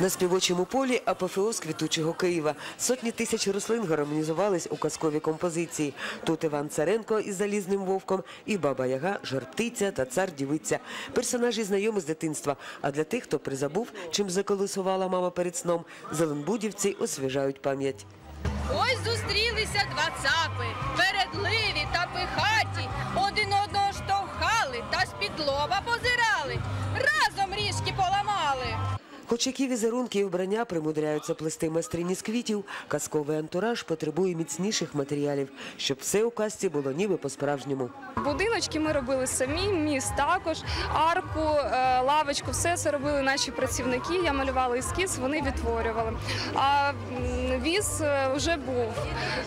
На співочому полі апофеоз квітучого Києва. Сотні тисяч рослин гармонізувались у казковій композиції. Тут Іван Царенко із залізним вовком, і Баба Яга, Жар-птиця та цар дівиця. Персонажі знайомі з дитинства. А для тих, хто призабув, чим заколисувала мама перед сном, зеленбудівці освіжають пам'ять. Ось зустрілися два цапи, передливі та пихаті, Хоч які візерунки і вбрання примудряються плести майстрині з квітів, казковий антураж потребує міцніших матеріалів, щоб все у казці було ніби по-справжньому. Будиночки ми робили самі, міст також, арку, е, лавочку, все це робили наші працівники. Я малювала ескіз, вони відтворювали. А віз е, вже був.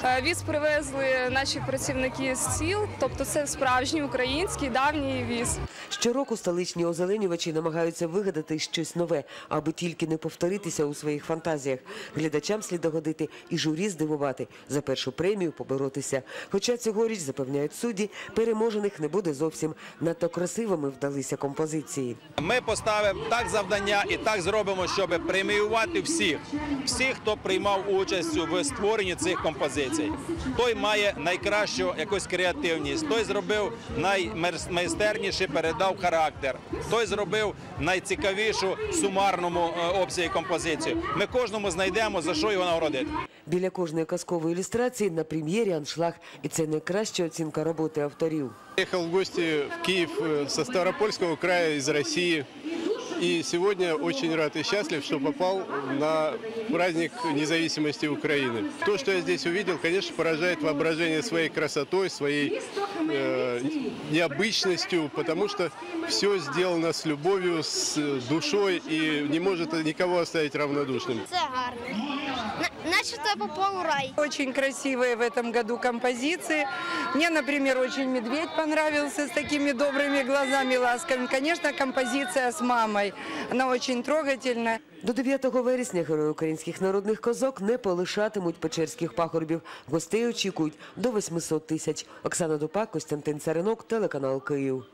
Е, Віз привезли наші працівники з сіл, тобто це справжній український давній віз. Щороку столичні озеленювачі намагаються вигадати щось нове, аби тільки не повторитися у своїх фантазіях. Глядачам слід догодити і журі здивувати, за першу премію поборотися. Хоча цьогоріч, запевняють судді, переможених не буде зовсім. Надто красивими вдалися композиції. Ми поставимо так завдання і так зробимо, щоб преміювати всіх, всіх, хто приймав участь у створенні цих композицій. Той має найкращу якусь креативність, той зробив наймайстерніше, передав характер, той зробив найцікавішу в сумарному е, обсязі композицію. Ми кожному знайдемо за що його нагородити. Біля кожної казкової ілюстрації на прем'єрі аншлаг, і це найкраща оцінка роботи авторів. Приїхав в гості в Київ э, со краю, з из России. И сегодня очень рад и счастлив, что попал на праздник независимости Украины. То, что я здесь увидел, конечно, поражает воображение своей красотой, своей э, необычностью, потому что все сделано с любовью, с душой и не может никого оставить равнодушным. Це. На- Наче це попав у рай. Очень красивые в этом году композиции. Мне, например, очень медведь понравился с такими добрыми глазами, ласками. Конечно, композиция с мамой. Она очень трогательная. До 9 вересня герої українських народних козок не полишатимуть печерських пагорбів. Гостей очікують до 800 тисяч. Оксана Дупак, Костянтин Царинок, телеканал Київ.